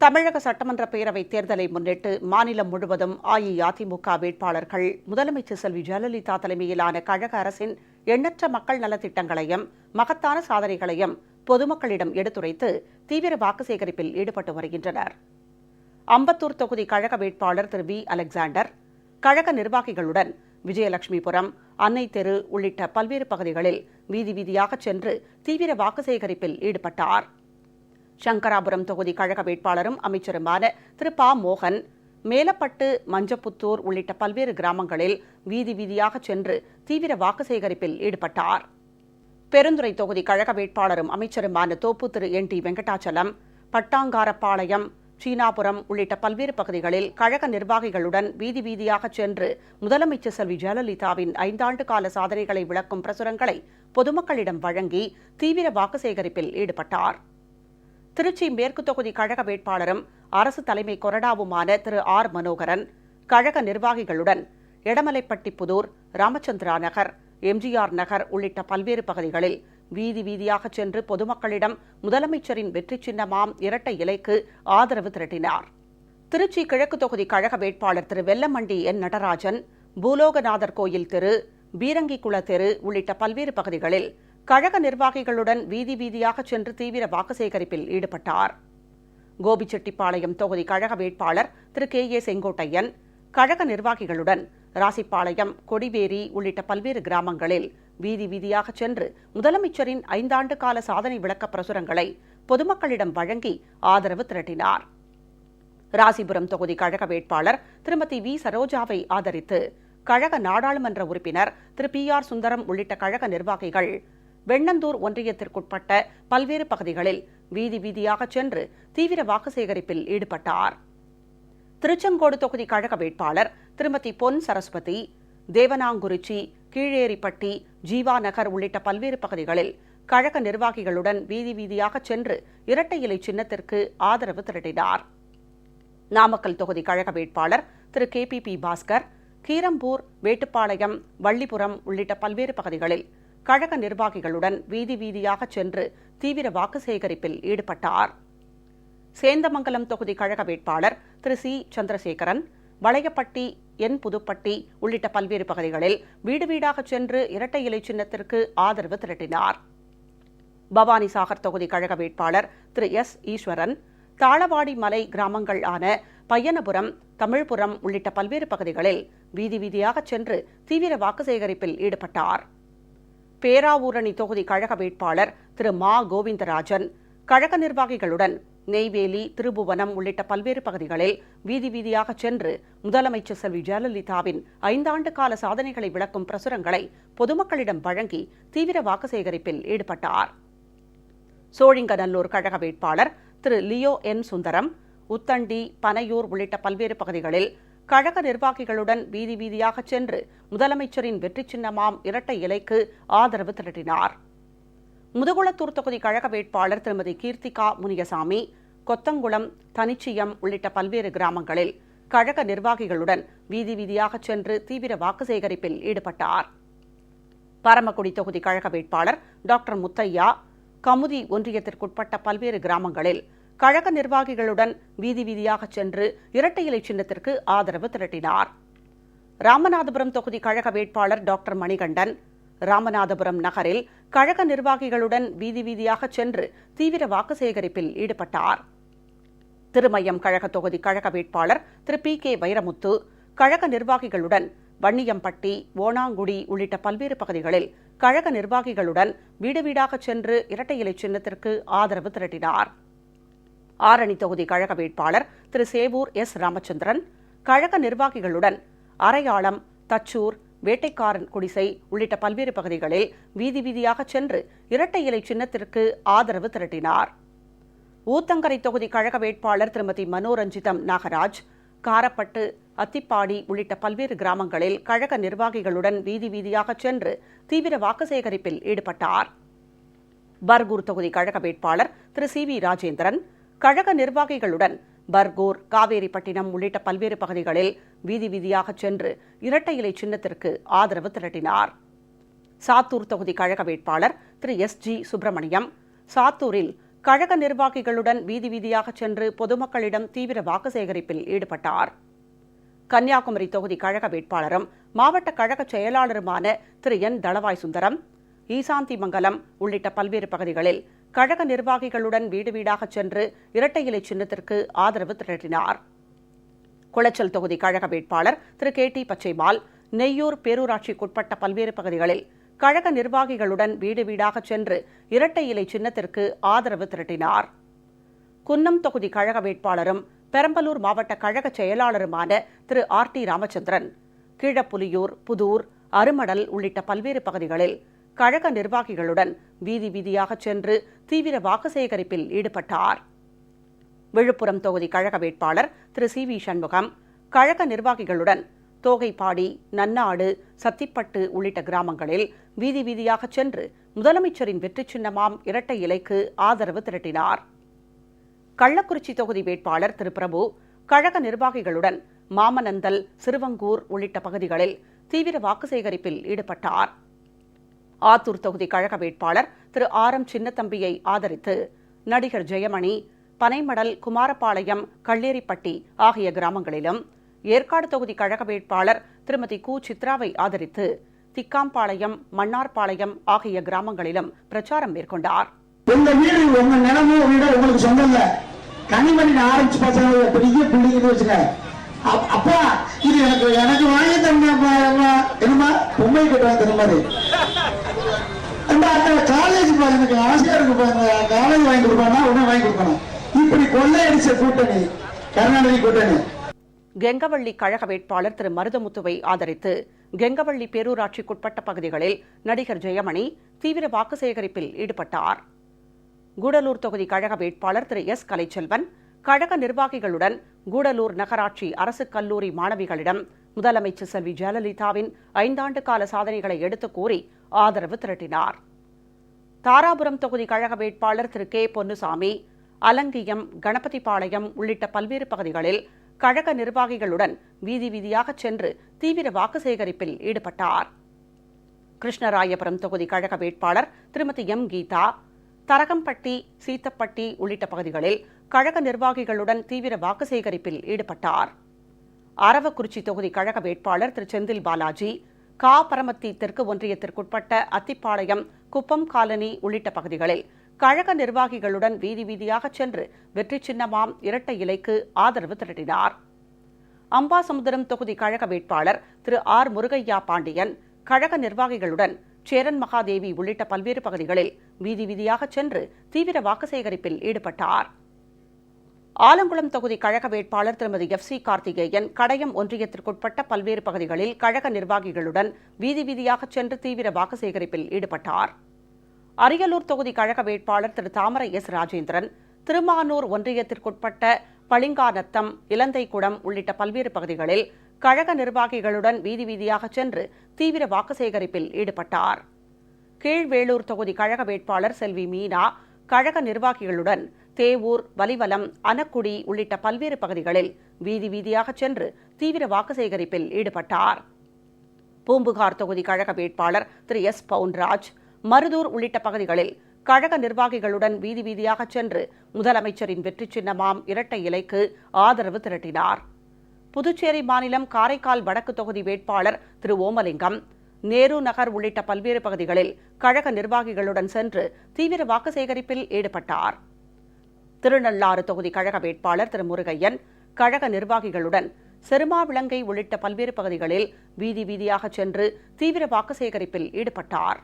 தமிழக சட்டமன்ற பேரவைத் தேர்தலை முன்னிட்டு மாநிலம் முழுவதும் அஇஅதிமுக வேட்பாளர்கள் முதலமைச்சர் செல்வி ஜெயலலிதா தலைமையிலான கழக அரசின் எண்ணற்ற மக்கள் நலத்திட்டங்களையும் மகத்தான சாதனைகளையும் பொதுமக்களிடம் எடுத்துரைத்து தீவிர வாக்கு சேகரிப்பில் ஈடுபட்டு வருகின்றனர். அம்பத்தூர் தொகுதி கழக வேட்பாளர் திரு வி. அலெக்சாண்டர் கழக நிர்வாகிகளுடன் விஜயலட்சுமிபுரம் அன்னை தெரு உள்ளிட்ட பல்வேறு பகுதிகளில் வீதி வீதியாக சென்று தீவிர வாக்கு சேகரிப்பில் ஈடுபட்டார். சங்கராபுரம் தொகுதி கழக வேட்பாளரும் அமைச்சருமான திரு பா. மோகன் மேலப்பட்டு மஞ்சப்புத்தூர் உள்ளிட்ட பல்வேறு கிராமங்களில் வீதி வீதியாக சென்று தீவிர வாக்கு சேகரிப்பில் ஈடுபட்டார். பெருந்துறை தொகுதி கழக வேட்பாளரும் அமைச்சருமான தோப்பு திரு என். டி. வெங்கடாச்சலம் பட்டாங்காரப்பாளையம் சீனாபுரம் உள்ளிட்ட பல்வேறு பகுதிகளில் கழக நிர்வாகிகளுடன் வீதி வீதியாக சென்று முதலமைச்சர் செல்வி ஜெயலலிதாவின் ஐந்தாண்டு கால சாதனைகளை விளக்கும் பிரசுரங்களை பொதுமக்களிடம் வழங்கி தீவிர வாக்கு சேகரிப்பில் ஈடுபட்டார். திருச்சி மேற்கு தொகுதி கழக வேட்பாளரும் அரசு தலைமை கொறடாவுமான திரு ஆர் மனோகரன் கழக நிர்வாகிகளுடன் எடமலைப்பட்டி புதூர் ராமச்சந்திரா நகர் எம்ஜிஆர் நகர் உள்ளிட்ட பல்வேறு பகுதிகளில் வீதி வீதியாக சென்று பொதுமக்களிடம் முதலமைச்சரின் வெற்றி சின்னமாம் இரட்டை இலைக்கு ஆதரவு திரட்டினார். திருச்சி கிழக்கு தொகுதி கழக வேட்பாளர் திரு வெல்லமண்டி என் நடராஜன் பூலோகநாதர் கோயில் தெரு பீரங்கிக்குள தெரு உள்ளிட்ட பல்வேறு பகுதிகளில் கழக நிர்வாகிகளுடன் வீதி வீதியாக சென்று தீவிர வாக்கு சேகரிப்பில் ஈடுபட்டார். கோபிச்செட்டிப்பாளையம் தொகுதி கழக வேட்பாளர் திரு. கே. ஏ. செங்கோட்டையன் கழக நிர்வாகிகளுடன் ராசிப்பாளையம் கொடிவேரி உள்ளிட்ட பல்வேறு கிராமங்களில் வீதி வீதியாக சென்று முதலமைச்சரின் ஐந்தாண்டு கால சாதனை விளக்க பிரசுரங்களை பொதுமக்களிடம் வழங்கி ஆதரவு திரட்டினார். ராசிபுரம் தொகுதி கழக வேட்பாளர் திருமதி வி. சரோஜாவை ஆதரித்து கழக நாடாளுமன்ற உறுப்பினர் திரு. பி. ஆர். சுந்தரம் உள்ளிட்ட கழக நிர்வாகிகள் வெண்ணந்தூர் ஒன்றியத்திற்குட்பட்ட பல்வேறு பகுதிகளில் வீதி வீதியாக சென்று தீவிர வாக்கு சேகரிப்பில் ஈடுபட்டார். திருச்செங்கோடு தொகுதி கழக வேட்பாளர் திருமதி பொன் சரஸ்வதி தேவனாங்குறிச்சி கீழேரிப்பட்டி ஜீவா நகர் உள்ளிட்ட பல்வேறு பகுதிகளில் கழக நிர்வாகிகளுடன் வீதி வீதியாக சென்று இரட்டை இலை சின்னத்திற்கு ஆதரவு திரட்டினார். நாமக்கல் தொகுதி கழக வேட்பாளர் Thiru K P P Bhaskar Keerambur Vettupalayam Vallipuram உள்ளிட்ட பல்வேறு பகுதிகளில் கழக நிர்வாகிகளுடன் வீதி வீதியாக சென்று தீவிர வாக்கு சேகரிப்பில் ஈடுபட்டார். சேந்தமங்கலம் தொகுதி கழக வேட்பாளர் திரு சி. சந்திரசேகரன் வளையப்பட்டி என். புதுப்பட்டி உள்ளிட்ட பல்வேறு பகுதிகளில் வீடு வீடாக சென்று இரட்டை இலை சின்னத்திற்கு ஆதரவு திரட்டினார். பவானிசாகர் தொகுதி கழக வேட்பாளர் திரு எஸ். ஈஸ்வரன் தாளவாடி மலை கிராமங்கள் ஆன பையனபுரம் தமிழ்புரம் உள்ளிட்ட பல்வேறு பகுதிகளில் வீதி வீதியாக சென்று தீவிர வாக்கு சேகரிப்பில் ஈடுபட்டார். பேராவூரணி தொகுதி கழக வேட்பாளர் திரு மா கோவிந்தராஜன். கழக நிர்வாகிகளுடன் நெய்வேலி திருபுவனம் உள்ளிட்ட பல்வேறு பகுதிகளில் வீதி வீதியாக சென்று முதலமைச்சர் செல்வி ஜெயலலிதாவின் ஐந்தாண்டு கால சாதனைகளை விளக்கும் பிரசுரங்களை பொதுமக்களிடம் வழங்கி தீவிர வாக்கு சேகரிப்பில் ஈடுபட்டார். சோழிங்கநல்லூர் கழக வேட்பாளர் திரு லியோ என் சுந்தரம் உத்தண்டி பனையூர் உள்ளிட்ட பல்வேறு பகுதிகளில் கழக நிர்வாகிகளுடன் வீதி வீதியாக சென்று முதலமைச்சரின் வெற்றி சின்னமாம் இரட்டை இலைக்கு ஆதரவு திரட்டினார். முதுகுளத்தூர் தொகுதி கழக வேட்பாளர் திருமதி கீர்த்திகா முனியசாமி கொத்தங்குளம் தனிச்சியம் உள்ளிட்ட பல்வேறு கிராமங்களில் கழக நிர்வாகிகளுடன் வீதி வீதியாக சென்று தீவிர வாக்கு சேகரிப்பில் ஈடுபட்டார். பரமக்குடி தொகுதி கழக வேட்பாளர் டாக்டர் முத்தையா கமுதி ஒன்றியத்திற்குட்பட்ட பல்வேறு கிராமங்களில் கழக நிர்வாகிகளுடன் வீதி வீதியாக சென்று இரட்டை இலை சின்னத்திற்கு ஆதரவு திரட்டினார். ராமநாதபுரம் தொகுதி கழக வேட்பாளர் டாக்டர் மணிகண்டன் ராமநாதபுரம் நகரில் கழக நிர்வாகிகளுடன் வீதி வீதியாக சென்று தீவிர வாக்கு சேகரிப்பில் ஈடுபட்டார். திருமயம் கழக தொகுதி கழக வேட்பாளர் திரு பி கே வைரமுத்து கழக நிர்வாகிகளுடன் வன்னியம்பட்டி ஓணாங்குடி உள்ளிட்ட பல்வேறு பகுதிகளில் கழக நிர்வாகிகளுடன் வீடு வீடாக சென்று இரட்டை இலை சின்னத்திற்கு ஆதரவு திரட்டினார். ஆரணி தொகுதி கழக வேட்பாளர் திரு சேவூர் எஸ் ராமச்சந்திரன் கழக நிர்வாகிகளுடன் அரையாளம் தச்சூர் வேட்டைக்காரன் குடிசை உள்ளிட்ட பல்வேறு பகுதிகளில் வீதி வீதியாக சென்று இரட்டை இலை சின்னத்திற்கு ஆதரவு திரட்டினார். ஊத்தங்கரை தொகுதி கழக வேட்பாளர் திருமதி மனோரஞ்சிதம் நாகராஜ் காரப்பட்டு அத்திப்பாடி உள்ளிட்ட பல்வேறு கிராமங்களில் கழக நிர்வாகிகளுடன் வீதி வீதியாக சென்று தீவிர வாக்கு சேகரிப்பில் ஈடுபட்டார். பர்கூர் தொகுதி கழக வேட்பாளர் திரு சி வி ராஜேந்திரன் கழக நிர்வாகிகளுடன் பர்கூர் காவேரிப்பட்டினம் உள்ளிட்ட பல்வேறு பகுதிகளில் வீதி வீதியாக சென்று இரட்டை இலை சின்னத்திற்கு ஆதரவு திரட்டினார். சாத்தூர் தொகுதி கழக வேட்பாளர் திரு. எஸ். ஜி. சுப்பிரமணியம் சாத்தூரில் கழக நிர்வாகிகளுடன் வீதி வீதியாக சென்று பொதுமக்களிடம் தீவிர வாக்கு சேகரிப்பில் ஈடுபட்டார். கன்னியாகுமரி தொகுதி கழக வேட்பாளரும் மாவட்ட கழக செயலாளருமான திரு. என். தளவாய் சுந்தரம் ஈசாந்தி மங்கலம் உள்ளிட்ட பல்வேறு பகுதிகளில் கழக நிர்வாகிகளுடன் வீடு வீடாக சென்று இரட்டை இலை சின்னத்திற்கு ஆதரவு திரட்டினார். குளச்சல் தொகுதி கழக வேட்பாளர் திரு கே டி பச்சைமால் நெய்யூர் பேரூராட்சிக்குட்பட்ட பல்வேறு பகுதிகளில் கழக நிர்வாகிகளுடன் வீடு வீடாக சென்று இரட்டை இலை சின்னத்திற்கு ஆதரவு திரட்டினார். குன்னம் தொகுதி கழக வேட்பாளரும் பெரம்பலூர் மாவட்ட கழக செயலாளருமான திரு ஆர் டி ராமச்சந்திரன் கீழப்புலியூர் புதூர் அருமடல் உள்ளிட்ட பல்வேறு பகுதிகளில் கழக நிர்வாகிகளுடன் வீதி வீதியாக சென்று தீவிர வாக்கு சேகரிப்பில் ஈடுபட்டார். விழுப்புரம் தொகுதி கழக வேட்பாளர் திரு சி வி சண்முகம் கழக நிர்வாகிகளுடன் தோகைப்பாடி நன்னாடு சத்திப்பட்டு உள்ளிட்ட கிராமங்களில் வீதி வீதியாக சென்று முதலமைச்சரின் வெற்றி சின்னமாம் இரட்டை இலைக்கு ஆதரவு திரட்டினார். கள்ளக்குறிச்சி தொகுதி வேட்பாளர் திரு பிரபு கழக நிர்வாகிகளுடன் மாமனந்தல் சிறுவங்கூர் உள்ளிட்ட பகுதிகளில் தீவிர வாக்கு சேகரிப்பில் ஈடுபட்டார். ஆத்தூர் தொகுதி கழக வேட்பாளர் திரு ஆர் எம் சின்னத்தம்பியை ஆதரித்து நடிகர் ஜெயமணி பனைமடல் குமாரபாளையம் கள்ளேரிப்பட்டி ஆகிய கிராமங்களிலும் ஏற்காடு தொகுதி கழக வேட்பாளர் திருமதி கு. சித்ராவை ஆதரித்து திக்காம்பாளையம் மன்னார்பாளையம் ஆகிய கிராமங்களிலும் பிரச்சாரம் மேற்கொண்டார். உங்க வீடு உங்க நிலமும் வீடு உங்களுக்கு சொந்தம் இல்ல கனிமணி ஆரம்பிச்சு பசங்க பெரிய பில்டிங் வச்சுக்க அப்பா இது எனக்கு எனக்கு வாங்கி தரணும்ப்பா, என்னமா பொம்மை கட்டுவாங்க தர மாதிரி அந்த காலேஜ் பா ஆசையா இருக்குப்பா அந்த காலேஜ் வாங்கி கொடுப்பானா உடனே வாங்கி கொடுப்பானா? இப்படி கொள்ளையடிச்ச கூட்டணி கருணாநிதி கூட்டணி. கெங்கவள்ளி கழக வேட்பாளர் திரு மருதமுத்துவை ஆதரித்து கெங்கவள்ளி பேரூராட்சிக்குட்பட்ட பகுதிகளில் நடிகர் ஜெயமணி தீவிர வாக்கு சேகரிப்பில் ஈடுபட்டார். கூடலூர் தொகுதி கழக வேட்பாளர் திரு எஸ். கலைச்செல்வன் கழக நிர்வாகிகளுடன் கூடலூர் நகராட்சி அரசு கல்லூரி மாணவிகளிடம் முதலமைச்சர் செல்வி ஜெயலலிதாவின் ஐந்தாண்டு கால சாதனைகளை எடுத்துக் கூறி ஆதரவு திரட்டினார். தாராபுரம் தொகுதி கழக வேட்பாளர் திரு. கே. பொன்னுசாமி அலங்கியம் கணபதிபாளையம் உள்ளிட்ட பல்வேறு பகுதிகளில் கழக நிர்வாகிகளுடன் வீதி வீதியாக சென்று தீவிர வாக்கு சேகரிப்பில் ஈடுபட்டார். கிருஷ்ணராயபுரம் தொகுதி கழக வேட்பாளர் திருமதி எம். கீதா தரகம்பட்டி சீத்தப்பட்டி உள்ளிட்ட பகுதிகளில் கழக நிர்வாகிகளுடன் தீவிர வாக்கு சேகரிப்பில் ஈடுபட்டார். அரவக்குறிச்சி தொகுதி கழக வேட்பாளர் திரு. செந்தில் பாலாஜி கா பரமத்தி தெற்கு ஒன்றியத்திற்குட்பட்ட அத்திப்பாளையம் குப்பம் காலனி உள்ளிட்ட பகுதிகளில் கழக நிர்வாகிகளுடன் வீதி வீதியாக சென்று வெற்றி சின்னமாம் இரட்டை இலைக்கு ஆதரவு திரட்டினார். அம்பாசமுத்திரம் தொகுதி கழக வேட்பாளர் திரு ஆர் முருகையா பாண்டியன் கழக நிர்வாகிகளுடன் சேரன் மகாதேவி உள்ளிட்ட பல்வேறு பகுதிகளில் வீதி வீதியாக சென்று தீவிர வாக்கு சேகரிப்பில் ஈடுபட்டார். ஆலங்குளம் தொகுதி கழக வேட்பாளர் திருமதி எஃப் சி கார்த்திகேயன் கடையம் ஒன்றியத்திற்குட்பட்ட பல்வேறு பகுதிகளில் கழக நிர்வாகிகளுடன் வீதி வீதியாக சென்று தீவிர வாக்கு சேகரிப்பில் ஈடுபட்டார். அரியலூர் தொகுதி கழக வேட்பாளர் திரு தாமரை எஸ் ராஜேந்திரன் திருமானூர் ஒன்றியத்திற்குட்பட்ட பளிங்காநத்தம் இலந்தைக்குடம் உள்ளிட்ட பல்வேறு பகுதிகளில் கழக நிர்வாகிகளுடன் வீதி வீதியாக சென்று தீவிர வாக்கு சேகரிப்பில் ஈடுபட்டார். கீழ்வேளூர் தொகுதி கழக வேட்பாளர் செல்வி மீனா கழக நிர்வாகிகளுடன் தேவூர் வலிவலம் அனக்குடி உள்ளிட்ட பல்வேறு பகுதிகளில் வீதி வீதியாக சென்று தீவிர வாக்கு சேகரிப்பில் ஈடுபட்டார். பூம்புகார் தொகுதி கழக வேட்பாளர் திரு. எஸ். பவுன்ராஜ் மருதூர் உள்ளிட்ட பகுதிகளில் கழக நிர்வாகிகளுடன் வீதி வீதியாக சென்று முதலமைச்சரின் வெற்றி சின்னமாம் இரட்டை இலைக்கு ஆதரவு திரட்டினார். புதுச்சேரி மாநிலம் காரைக்கால் வடக்கு தொகுதி வேட்பாளர் திரு. ஓமலிங்கம் நேரு நகர் உள்ளிட்ட பல்வேறு பகுதிகளில் கழக நிர்வாகிகளுடன் சென்று தீவிர வாக்கு சேகரிப்பில் ஈடுபட்டார். திருநள்ளாறு தொகுதி கழக வேட்பாளர் திரு முருகையன் கழக நிர்வாகிகளுடன் செருமாவிளங்கை உள்ளிட்ட பல்வேறு பகுதிகளில் வீதி வீதியாக சென்று தீவிர வாக்கு சேகரிப்பில் ஈடுபட்டார்.